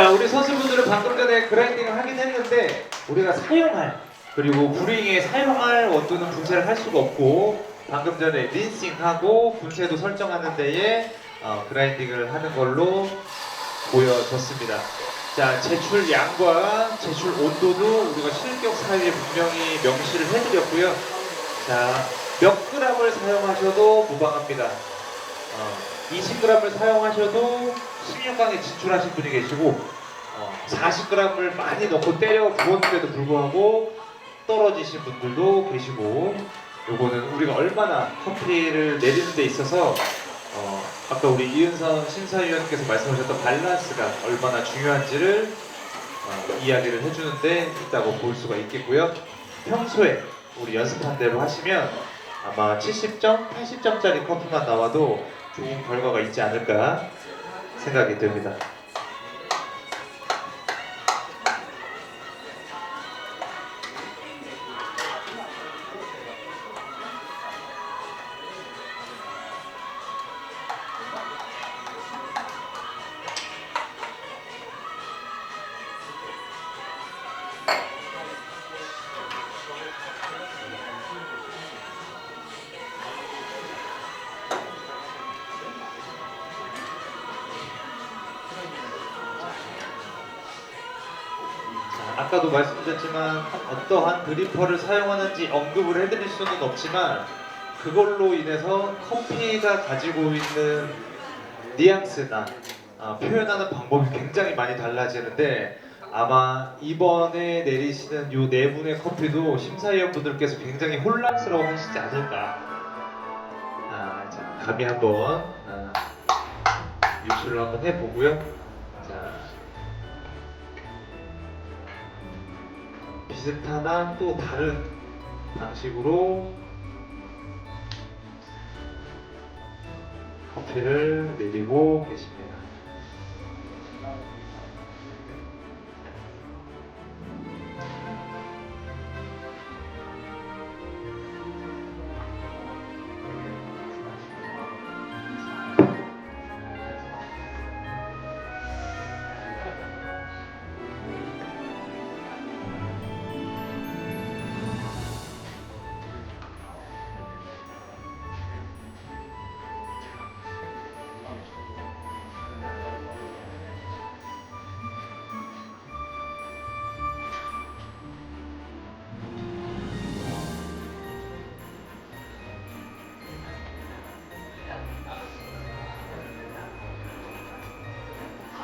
자, 우리 선수분들은 방금 전에 그라인딩을 하긴 했는데 우리가 사용할 그리고 브링에 사용할 원두는 분쇄를 할 수가 없고 방금 전에 린싱하고 분쇄도 설정하는 데에 어, 그라인딩을 하는 걸로 보여졌습니다. 자, 제출 양과 제출 온도도 우리가 실격 사유에 분명히 명시를 해드렸고요. 자, 몇 그램을 사용하셔도 무방합니다. 어, 20g을 사용하셔도 16강에 진출하신 분이 계시고 어, 40g을 많이 넣고 때려 부었는데도 불구하고 떨어지신 분들도 계시고 요거는 우리가 얼마나 커피를 내리는 데 있어서 어, 아까 우리 이은선 심사위원께서 말씀하셨던 밸런스가 얼마나 중요한지를 어, 이야기를 해주는데 있다고 볼 수가 있겠고요. 평소에 우리 연습한 대로 하시면 아마 70점, 80점짜리 커피만 나와도 좋은 결과가 있지 않을까 생각이 듭니다. 아까도 말씀드렸지만 어떠한 드리퍼를 사용하는지 언급을 해드릴 수는 없지만 그걸로 인해서 커피가 가지고 있는 뉘앙스나 아, 표현하는 방법이 굉장히 많이 달라지는데 아마 이번에 내리시는 요 네 분의 커피도 심사위원분들께서 굉장히 혼란스러워 하시지 않을까. 아, 자, 감히 한번 아, 유출을 한번 해보고요 비슷하나 또 다른 방식으로 커피를 내리고 계십니다.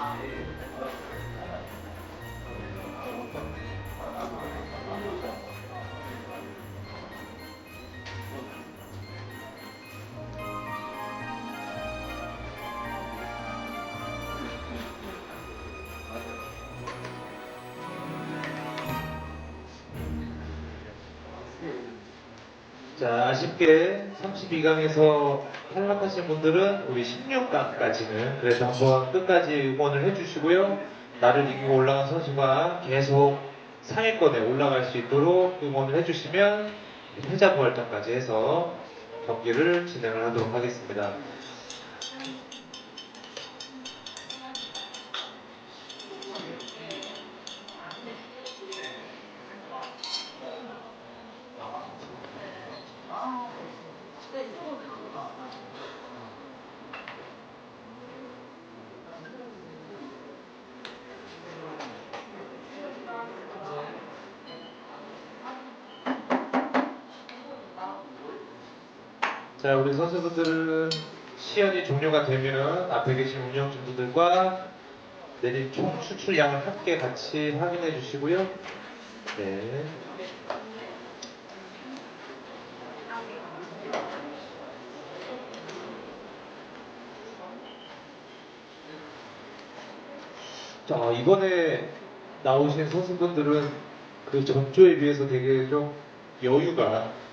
Amém. 자, 아쉽게 32강에서 탈락하신 분들은 우리 16강까지는 그래도 한번 끝까지 응원을 해주시고요. 나를 이기고 올라간 선수가 계속 상위권에 올라갈 수 있도록 응원을 해주시면 패자 부활전까지 해서 경기를 진행을 하도록 하겠습니다. 자, 우리 선수분들은 시연이 종료가 되면 앞에 계신 운영진분들과 내린 총 추출량을 함께 같이 확인해 주시고요. 네. 자, 이번에 나오신 선수분들은 그 전조에 비해서 되게 좀 여유가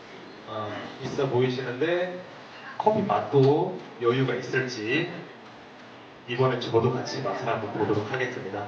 어, 있어 보이시는데 커피 맛도 여유가 있을지 이번에 저도 같이 맛을 한번 보도록 하겠습니다.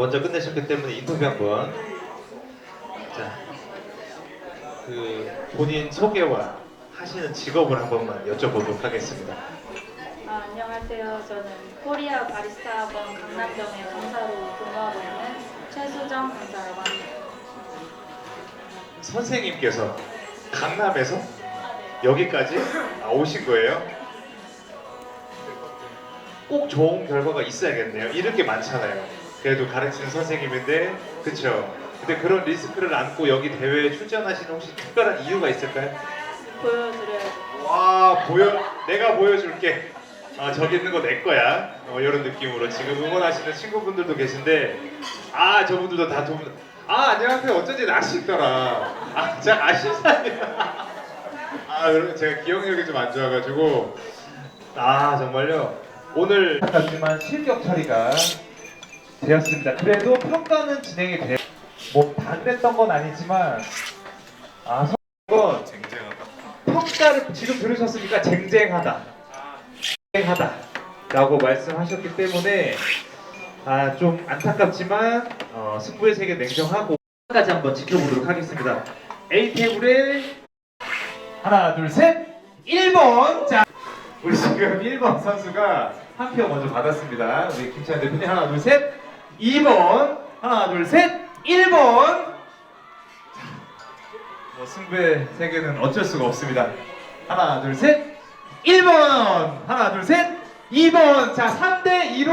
먼저 끝내셨기 때문에 인터뷰 한번. 자, 그 본인 소개와 하시는 직업을 한 번만 여쭤보도록 하겠습니다. 아, 안녕하세요. 저는 코리아 바리스타 학원 강남점의 강사로 근무하고 있는 최수정 강사라고 합니다. 선생님께서 강남에서 여기까지 아, 오신 거예요? 꼭 좋은 결과가 있어야겠네요. 이럴 게 많잖아요. 그래도 가르치는 선생님인데, 그쵸? 근데 그런 리스크를 안고 여기 대회에 출전하시는 혹시 특별한 이유가 있을까요? 보여드려야죠. 와 보여 내가 보여줄게. 아 저기 있는 거 내 거야. 어, 이런 느낌으로 지금 응원하시는 친구분들도 계신데 아 저분들도 다 도움 아 안녕하세요. 어쩐지 아 제가 아시는 사람이야 아 여러분 제가 기억력이 좀 안 좋아가지고. 아 정말요. 오늘 하지만 실격 처리가 되었습니다. 그래도 평가는 진행이 돼 뭐다 그랬던 건 아니지만 아건 평가를 지금 들으셨으니까 쟁쟁하다. 쟁쟁하다라고 말씀하셨기 때문에 아 좀 안타깝지만 어, 승부의 세계 냉정하고 까지 한번 지켜보도록 하겠습니다. A 테이블에 하나 둘셋 1번 자 우리 지금 1번 선수가 한 표 먼저 받았습니다. 우리 김찬 대표님 하나 둘셋 2번 하나 둘셋 1번 뭐 승부의 세계는 어쩔 수가 없습니다. 하나, 둘, 셋. 1번! 하나, 둘, 셋. 2번! 자, 3대 2로